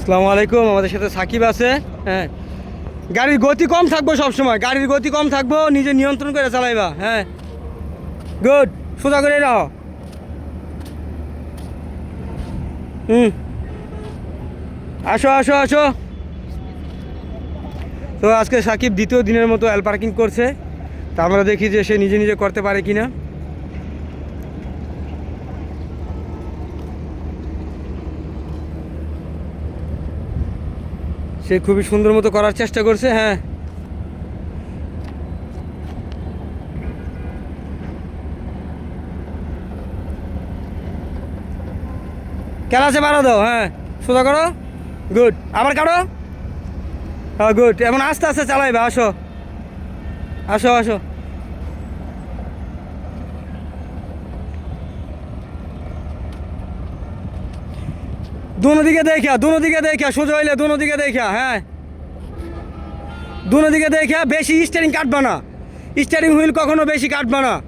আসসালামু আলাইকুম, আমাদের সাথে সাকিব আছে। হ্যাঁ। গাড়ির গতি কম থাকব সবসময়, গাড়ির গতি কম থাকব, নিজে নিয়ন্ত্রণ করে চালাইবা হ্যাঁ। গুড, সোজা করে নাও। হুম। আসো আসো আসো। তো আজকে সাকিব দ্বিতীয় দিনের মতো অ্যাল পার্কিং করছে। তা আমরা দেখি যে সে নিজে নিজে করতে পারে কিনা। সে খুবই সুন্দর মতো করার চেষ্টা করছে হ্যাঁ। আছে বাড়া দাও হ্যাঁ। সোজা করো। গুড। আবার কাটো। হ্যাঁ গুড। এমন আস্তে আস্তে চালাইবে আসো। আসো আসো। দুনো দিকে দেখা দুনো দিকে দেখা সোজা হইলে দুনো দিকে দেখা হ্যাঁ। দুনো দিকে দেখা বেশি স্টারিং কাটবা না। স্টারিং হুইল কখনো বেশি কাটবা না।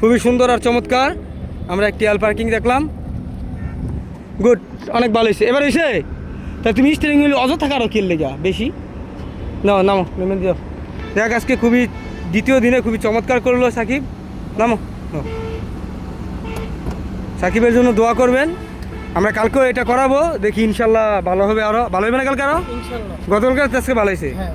খুবই সুন্দর আর চমৎকার। আমরা একটি এল পার্কিং দেখলাম। গুড অনেক ভালো হয়েছে। এবার হয়েছে তা তুমি স্টারিং হুইল অযথা কারও কিনলে যা বেশি? নাও, নামো, নেমে দিও। দেখ, আজকে খুবই, দ্বিতীয় দিনে খুবই চমৎকার করল সাকিব। নামো। সাকিবের জন্য দোয়া করবেন। আমরা কালকে এটা করাবো দেখি ইনশাল্লাহ ভালো হবে আরও। ভালো হবে না কালকে আরও? গতকালকে আজকে ভালো হয়েছে? হ্যাঁ।